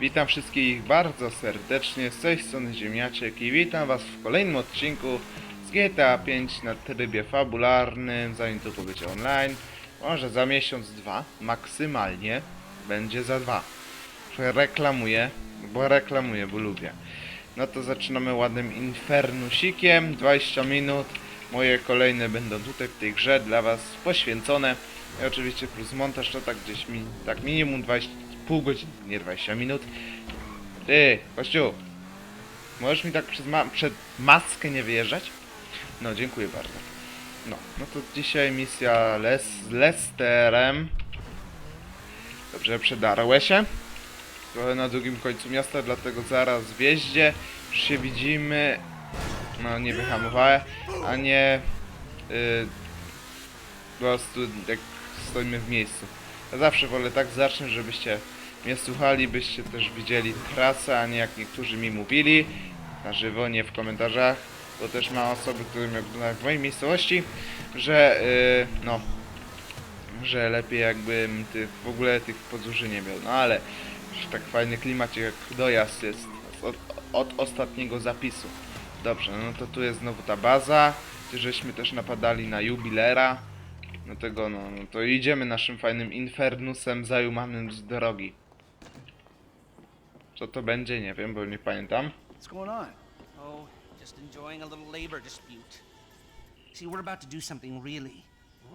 Witam wszystkich bardzo serdecznie, z tej strony Ziemniaczek i witam was w kolejnym odcinku z GTA 5 na trybie fabularnym, zanim to będzie online. Może za miesiąc, dwa, maksymalnie będzie za dwa. Reklamuję, bo reklamuję, bo lubię. No to zaczynamy ładnym infernusikiem, 20 minut. Moje kolejne będą tutaj w tej grze dla was poświęcone. I oczywiście plus montaż to tak gdzieś mi, tak minimum 20, pół godziny, nie 20 minut. Ty, kościół, możesz mi tak przez ma przed maskę nie wyjeżdżać? No, dziękuję bardzo. No, no to dzisiaj misja Les z Lesterem. Dobrze, przedarłeś się. Trochę na drugim końcu miasta, dlatego zaraz w wjeździe już się widzimy. No, nie wyhamowałem, a nie... Yy, po prostu jak stoimy w miejscu. Ja zawsze wolę tak zacząć, żebyście mnie słuchali, byście też widzieli trasę, a nie jak niektórzy mi mówili na żywo, nie w komentarzach, bo też ma osoby, które mnie oglądają w mojej miejscowości, że yy, no, że lepiej jakbym tych, w ogóle tych podróży nie miał. No ale tak fajny klimat jak dojazd jest od, od ostatniego zapisu. Dobrze, no to tu jest znowu ta baza, gdzie żeśmy też napadali na jubilera. No tego no, no to idziemy naszym fajnym infernusem zajumanym z drogi. Co to będzie, nie wiem, bo nie pamiętam. What's going on? Oh, just enjoying a little labor dispute. See, we're about to do something really,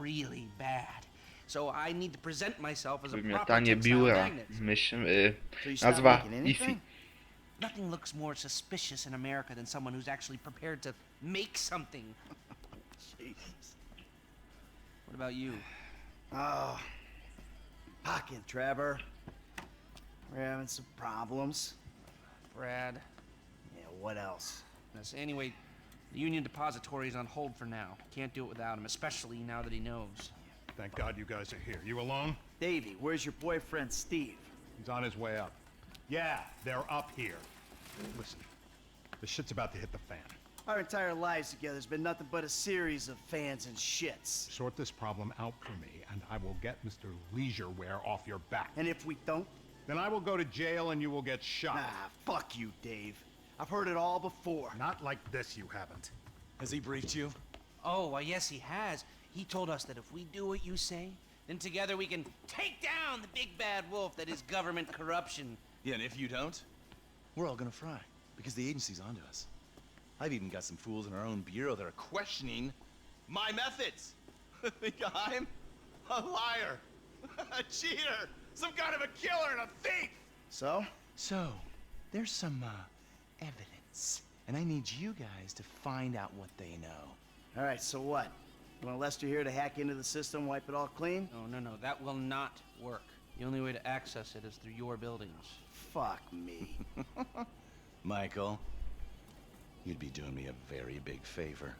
really bad. So I need to present myself as a proper Wymiatanie textile biura. magnet. Myśl, y, nazwa IFI. Nothing looks more suspicious in America than someone who's actually prepared to make something. Jesus. What about you? Oh. Pocket, Trevor. We're having some problems. Brad? Yeah, what else? Yes, anyway, the Union Depository is on hold for now. Can't do it without him, especially now that he knows. Thank God you guys are here. You alone? Davey, where's your boyfriend, Steve? He's on his way up. Yeah, they're up here. Listen, the shit's about to hit the fan. Our entire lives together has been nothing but a series of fans and shits. Sort this problem out for me, and I will get Mr. Leisureware off your back. And if we don't, Then I will go to jail and you will get shot. ah, fuck you, Dave. I've heard it all before. Not like this, you haven't. Has he briefed you? Oh, well, yes, he has. He told us that if we do what you say, then together we can take down the big bad wolf that is government corruption. Yeah, and if you don't, we're all gonna fry because the agency's onto us. I've even got some fools in our own bureau that are questioning my methods. Think I'm a liar, a cheater, some kind of a killer and a thief. So? So, there's some uh, evidence, and I need you guys to find out what they know. All right, so what? You want Lester here to hack into the system, wipe it all clean? No, no, no, that will not work. The only way to access it is through your buildings. Fuck me. Michael, you'd be doing me a very big favor.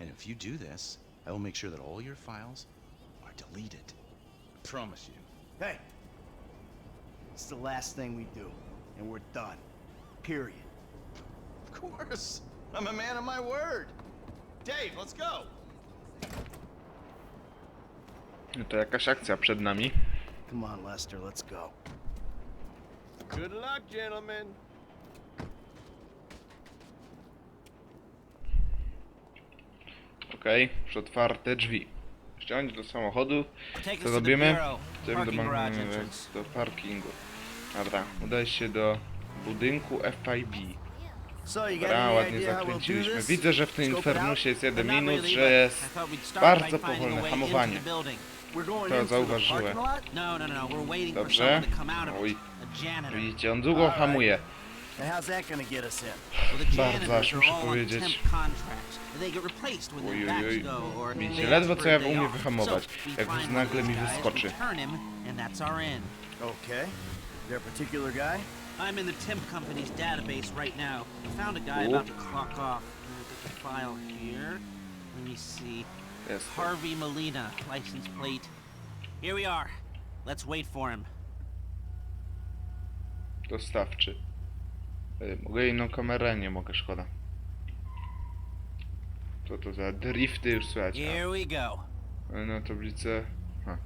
And if you do this, I will make sure that all your files are deleted. I promise you. hey, it's the last thing we do, and we're done. Period. Of course. I'm a man of my word. Dave, let's go. No to jakaś akcja przed nami. Come on, Lester, let's go. Good luck, gentlemen. Okej, już otwarte drzwi. Ściągnąć do samochodu. Co us to the robimy? bureau. Tym do, do parkingu. Dobra, udaj się do budynku FIB. Dobra, ładnie zakręciliśmy. Widzę, że w tym infernusie jest jeden minus, really, że jest bardzo powolne hamowanie. To zauważyłem. No, no, no, Dobrze. Oj. Widzicie, on długo hamuje. Bardzo aż muszę powiedzieć. Temp contracts. They get replaced when Oj, their oj, backs oj. go or Widzicie, they ledwo ask co ja for a day umiem off. wyhamować. So, Jak już nagle mi wyskoczy. Turn him, and that's our end. Okay. Is there a particular guy? I'm in the temp company's database right now. I found a guy Cool. about to clock off. I've the file here. Let me see. Jest. Harvey Molina, license plate. Here we are. Let's wait for him. Dostawczy. Mogę inną kamerę? Nie mogę, szkoda. Co to za drifty już słychać? Here we go. A, na tablicę... Ha.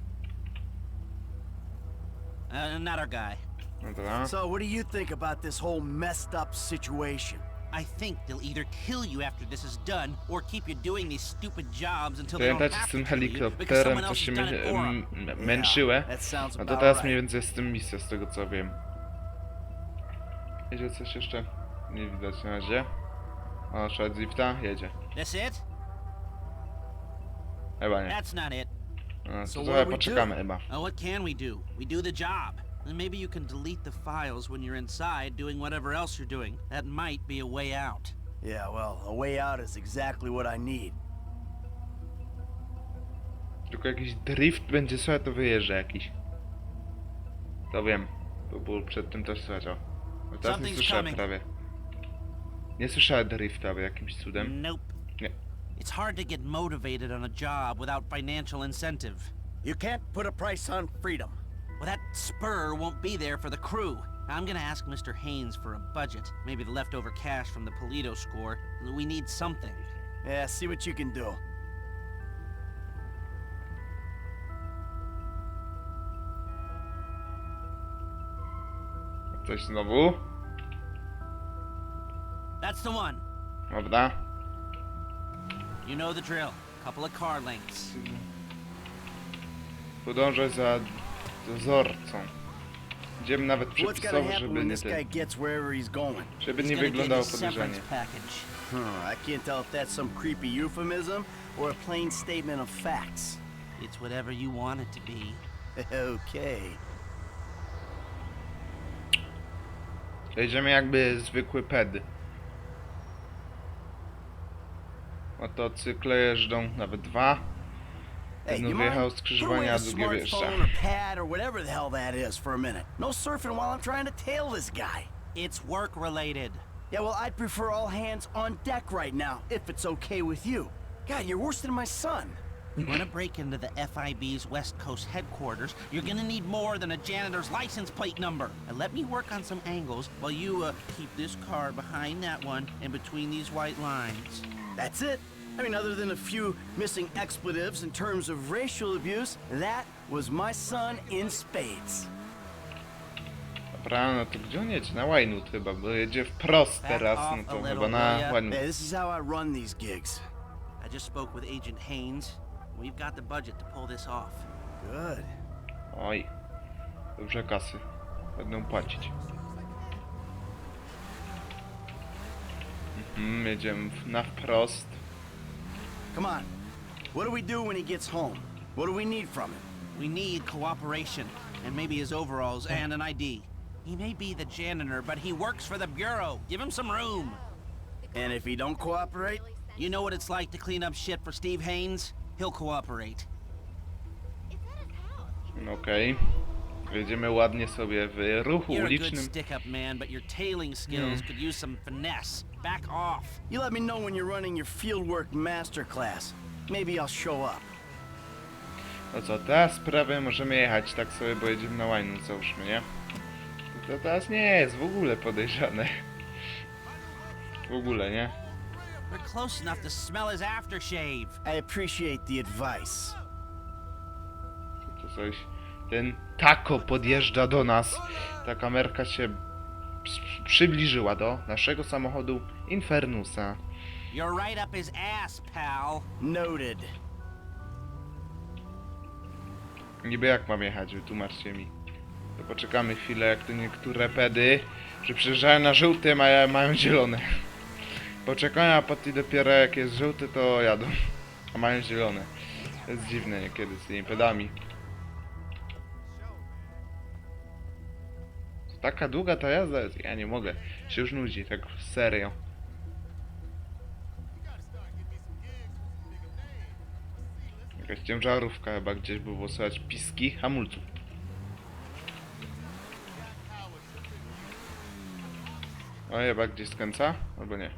Uh, another guy. No dobra. So, what do you think about this whole messed up situation? I think they'll either kill you after this is done, or keep you doing these stupid jobs until they don't have z to tym helikopterem, else się has done mę- it for 'em. m- męczyłe? That sounds No to teraz mniej więcej jest z tym misja, z tego co wiem. Jedzie coś jeszcze? Nie widać na razie. O, szedł z lifta? Jedzie. That's it? Chyba nie. That's not it. No, So to what trochę do we poczekamy do? chyba. Oh, what can we do? We do the job. And maybe you can delete the files when you're inside doing whatever else you're doing. That might be a way out. Yeah, well, a way out is exactly what I need. Tylko jakiś drift będzie słychać, to wyjeżdża jakiś. To wiem. To było przed tym też słychać. o. No teraz nie Something's słyszałem coming. prawie. Nie słyszałem drifta, by jakimś cudem. Nope. Nie. It's hard to get motivated on a job without financial incentive. You can't put a price on freedom. Well, that spur won't be there for the crew. I'm gonna ask Mr. Haynes for a budget, maybe the leftover cash from the Polito score. We need something. Yeah, see what you can do. Coś znowu? That's the one. Prawda? You know the drill. Couple of car lengths. Podążaj za dozorcą. Idziemy nawet What's przepisowo, happen żeby when nie this guy ten, gets wherever he's going? żeby He's nie gonna get wyglądało his podejrzanie. severance package. Huh, I can't tell if that's some creepy euphemism or a plain statement of facts. It's whatever you want it to be. okay. Jedziemy jakby zwykły ped. Motocykle jeżdżą nawet dwa. Hey, you wyjechał mind? z Put away skrzyżowania, a the drugie wjeżdża. smartphone or pad or whatever the hell that is for a minute. No surfing while I'm trying to tail this guy. It's work related. Yeah, well, I'd prefer all hands on deck right now, if it's okay with you. God, you're worse than my son. You want to break into the FIB's West Coast headquarters, you're gonna need more than a janitor's license plate number. And let me work on some angles while you uh, keep this car behind that one and between these white lines. That's it. I mean, other than a few missing expletives in terms of racial abuse, that was my son in spades. Dobra, no to gdzie on jedzie? Na Wynwood chyba, bo jedzie wprost Back teraz, off no a to little, chyba na will ya? This is how I run these gigs. I just spoke with Agent Haynes. We've got the budget to pull this off. Good. Oj, dobrze kasy. Będą płacić. Mhm, jedziemy na wprost. Come on. What do we do when he gets home? What do we need from him? We need cooperation, and maybe his overalls and an ID. He may be the janitor, but he works for the Bureau. Give him some room. And if he don't cooperate? You know what it's like to clean up shit for Steve Haynes? He'll cooperate. No Okej. Jedziemy ładnie sobie w ruchu You're a good ulicznym. stick-up man, but your tailing skills could use some finesse. Back off. You let me know when you're running your fieldwork masterclass. Maybe I'll show up. No co, teraz sprawę możemy jechać tak sobie, bo jedziemy na Wynwood załóżmy, nie? To teraz nie jest w ogóle podejrzane. W ogóle, nie? We're close enough to smell his aftershave. I appreciate the advice. To coś... Ten tako podjeżdża do nas. Ta kamerka się przy- przybliżyła do naszego samochodu Infernusa. You're right up his ass, pal. Noted. Niby jak mam jechać, wytłumaczcie mi. To poczekamy chwilę, jak te niektóre pedy, że przyjeżdżają na żółtym, a ja- mają zielone. Poczekają, a potem dopiero jak jest żółty, to jadą. A mają zielone. To jest dziwne niekiedy z tymi pedami. Taka długa ta jazda jest, ja nie mogę. Się już nudzi, tak serio. Jakaś ciężarówka chyba gdzieś było słychać piski hamulców. O, chyba gdzieś skręca? Albo nie.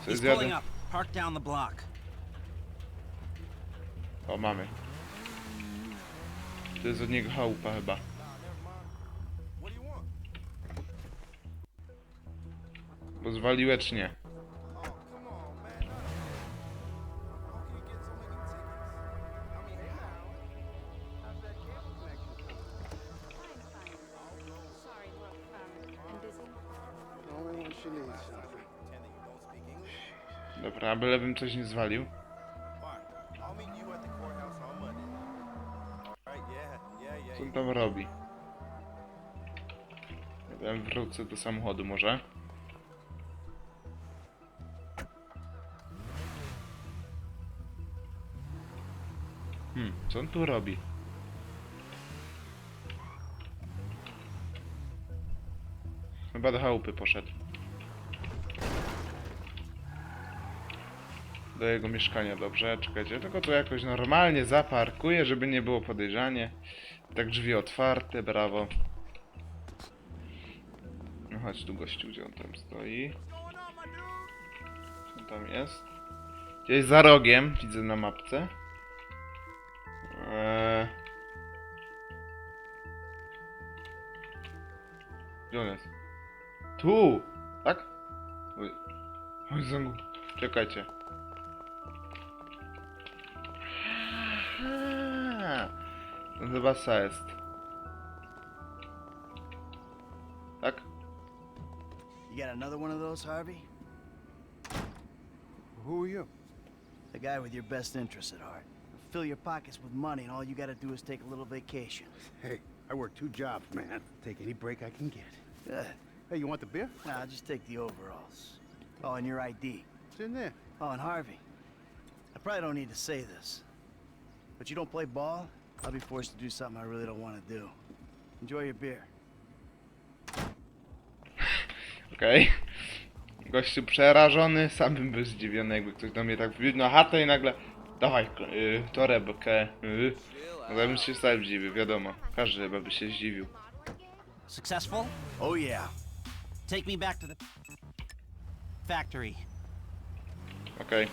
Co He's jest pulling jadę? up. Park down the block. O, mamy. To jest od niego chałupa chyba. Bo zwaliłecznie. Dobra, aby lewym coś nie zwalił. Co on tam robi? Ja wrócę do samochodu może. Hmm, co on tu robi? Chyba do chałupy poszedł. Do jego mieszkania, dobrze? Czekajcie, tylko to jakoś normalnie zaparkuję, żeby nie było podejrzanie. Tak drzwi otwarte, brawo. No chodź tu gościu, gdzie on tam stoi. Co tam jest? Gdzieś za rogiem, widzę na mapce. Jest? Tu! Tak? Oj, Oj zangu. Czekajcie. To chyba sa jest. Tak? You got another one of those, Harvey? Who are you? The guy with your best interests at heart. Fill your pockets with money, and all you gotta do is take a little vacation. Hey, I work two jobs, man. Take any break I can get. Good. Hey, you want the beer? Nah, just take the overalls. Oh, and your ID. It's in there. Oh, and Harvey. I probably don't need to say this, but you don't play ball, I'll be forced to do something I really don't want to do. Enjoy your beer. Okej. Gościu przerażony, sam bym był zdziwiony, jakby ktoś do mnie tak wbił na chatę i nagle dawaj y, torebkę. Y. No ja bym się sam zdziwił, wiadomo. Każdy chyba by się zdziwił. Successful? Oh, yeah. Take me back to the factory. Okej.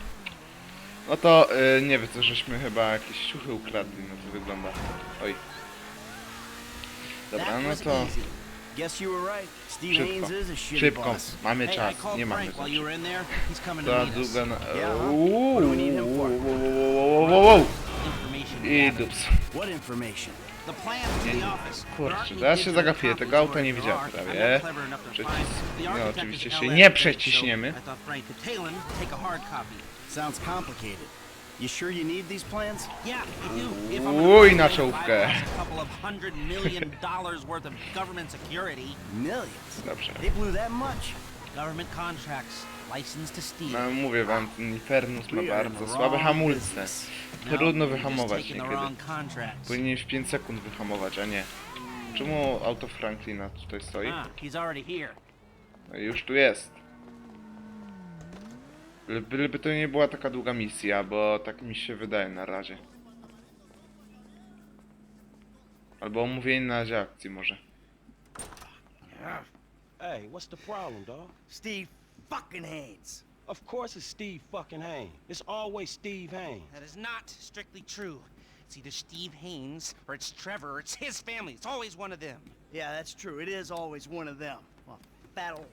No to y, nie wiem, co żeśmy chyba jakieś ciuchy ukradli, no to wygląda. Oj. Dobra, no to easy. Guess you were right. Steve Szybko. Szybko. boss. Mamy Hey, I czas, called nie mamy Frank while czasu. you were in there. He's coming to Za meet us. długo na... Yeah, huh? Uuu, What do we need him for? wow, wow, wow, wow, wow. Information I dups. Kurczę, teraz się copies, tego auta nie widziałem prawie. Przecis- no, oczywiście się nie przeciśniemy. Sounds complicated. You sure you need these plans? Yeah, I do. If I'm Uj, na czołówkę. a couple of hundred million dollars worth of government security, Millions. Dobrze. They blew that much. government contracts, license to steal. No mówię wam, ten Infernus ma bardzo słabe hamulce. No, Trudno you're just wyhamować taking the niekiedy. wrong contracts. Powinien w 5 sekund wyhamować, a nie. Czemu auto Franklina tutaj stoi? Ah, he's already here. No już tu jest. Byle- Byleby to nie była taka długa misja, bo tak mi się wydaje na razie. Albo omówienie na razie akcji może. Hey, what's the problem, dog? Steve fucking Haynes. Of course it's Steve fucking Haynes. It's always Steve Haynes. That is not strictly true. It's either Steve Haynes or it's Trevor or it's his family. It's always one of them. Yeah, that's true. It is always one of them. A fat old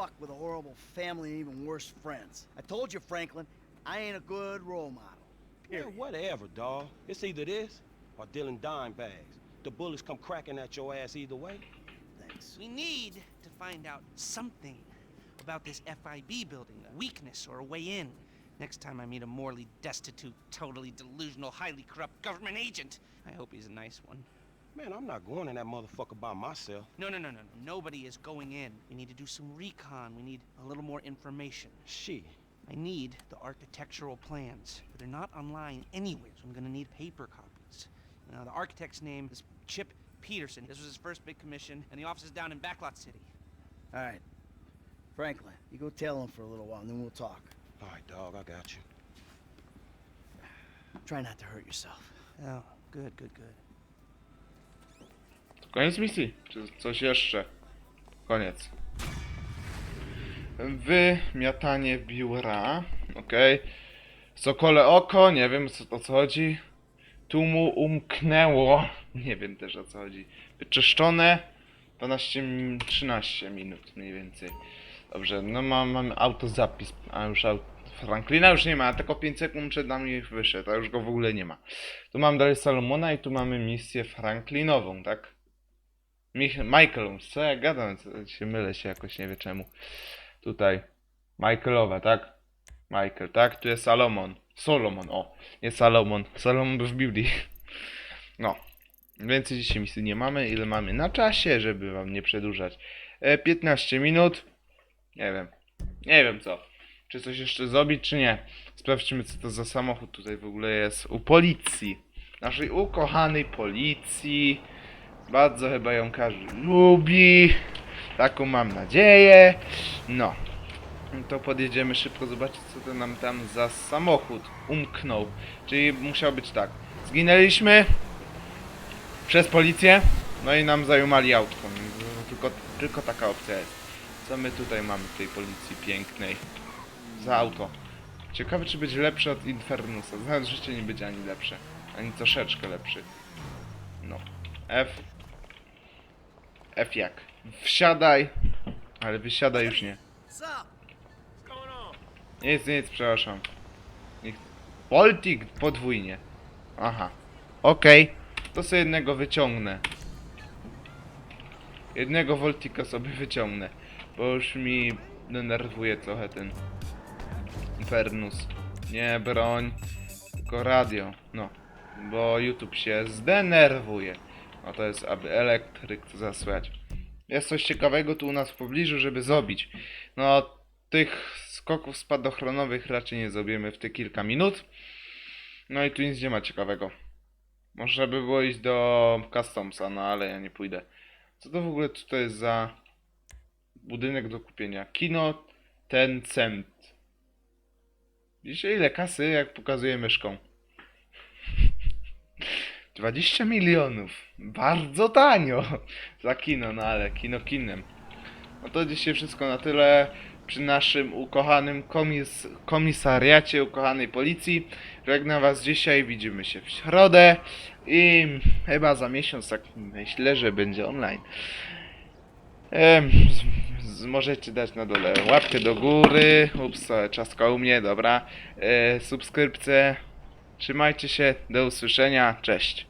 fuck with a horrible family and even worse friends. I told you, Franklin, I ain't a good role model. Yeah, whatever, dawg. It's either this or dealing dime bags. The bullets come cracking at your ass either way. Thanks. We need to find out something about this FIB building, a weakness or a way in. Next time I meet a morally destitute, totally delusional, highly corrupt government agent, I hope he's a nice one. Man, I'm not going in that motherfucker by myself. No, no, no, no, no. Nobody is going in. We need to do some recon. We need a little more information. She. I need the architectural plans. But they're not online anywhere, so I'm gonna need paper copies. Now, the architect's name is Chip Peterson. This was his first big commission, and the office is down in Backlot City. All right. Franklin, you go tell him for a little while, and then we'll talk. All right, dog, I got you. Try not to hurt yourself. Oh, good, good, good. Koniec misji? Czy coś jeszcze? Koniec. Wymiatanie biura. Okej. Sokole oko, nie wiem co, o co chodzi. Tu mu umknęło. Nie wiem też o co chodzi. Wyczyszczone. 12, min- 13 minut mniej więcej. Dobrze, no mam, mam autozapis, a już aut Franklina już nie ma, tylko 5 sekund przed nami wyszedł, a już go w ogóle nie ma. Tu mam dalej Salomona i tu mamy misję Franklinową, tak? Mich Michael, co ja gadam, się mylę się jakoś, nie wiem czemu. Tutaj. Michaelowa, tak? Michael, tak? Tu jest Salomon. Solomon, o. Nie Salomon. Salomon był w Biblii. No. Więcej dzisiaj misji nie mamy. Ile mamy na czasie, żeby wam nie przedłużać? E, 15 minut. Nie wiem. Nie wiem co. Czy coś jeszcze zrobić, czy nie. Sprawdźmy, co to za samochód tutaj w ogóle jest u policji. Naszej ukochanej policji. Bardzo chyba ją każdy lubi. Taką mam nadzieję. No. To podjedziemy szybko zobaczyć, co to nam tam za samochód umknął. Czyli musiał być tak. Zginęliśmy przez policję, no i nam zajumali autko. Tylko, tylko taka opcja jest. Co my tutaj mamy w tej policji pięknej? Za auto. Ciekawe, czy będzie lepsze od Infernusa. Znając życie nie będzie ani lepsze. Ani troszeczkę lepszy. No. F. F jak? Wsiadaj. Ale wysiadaj już nie. Nic, nic, przepraszam. Voltik podwójnie. Aha. Okej. To sobie jednego wyciągnę. Jednego Voltika sobie wyciągnę. Bo już mi denerwuje trochę ten Infernus. Nie broń, tylko radio. No. Bo YouTube się zdenerwuje. No to jest, aby elektryk zasłać. Jest coś ciekawego tu u nas w pobliżu, żeby zrobić. No, tych skoków spadochronowych raczej nie zrobimy w te kilka minut. No i tu nic nie ma ciekawego. Można by było iść do Customsa, no ale ja nie pójdę. Co to w ogóle tutaj jest za budynek do kupienia? Kino Tencent. Widzicie ile kasy, jak pokazuje myszką? 20 milionów. Bardzo tanio za kino, no ale kino kinem. No to dzisiaj wszystko na tyle przy naszym ukochanym komis komisariacie ukochanej policji. Żegnam was dzisiaj, widzimy się w środę i chyba za miesiąc, tak myślę, że będzie online. Z, możecie dać na dole łapkę do góry, ups, czaska u mnie, dobra, e, subskrypcję. Trzymajcie się, do usłyszenia, cześć.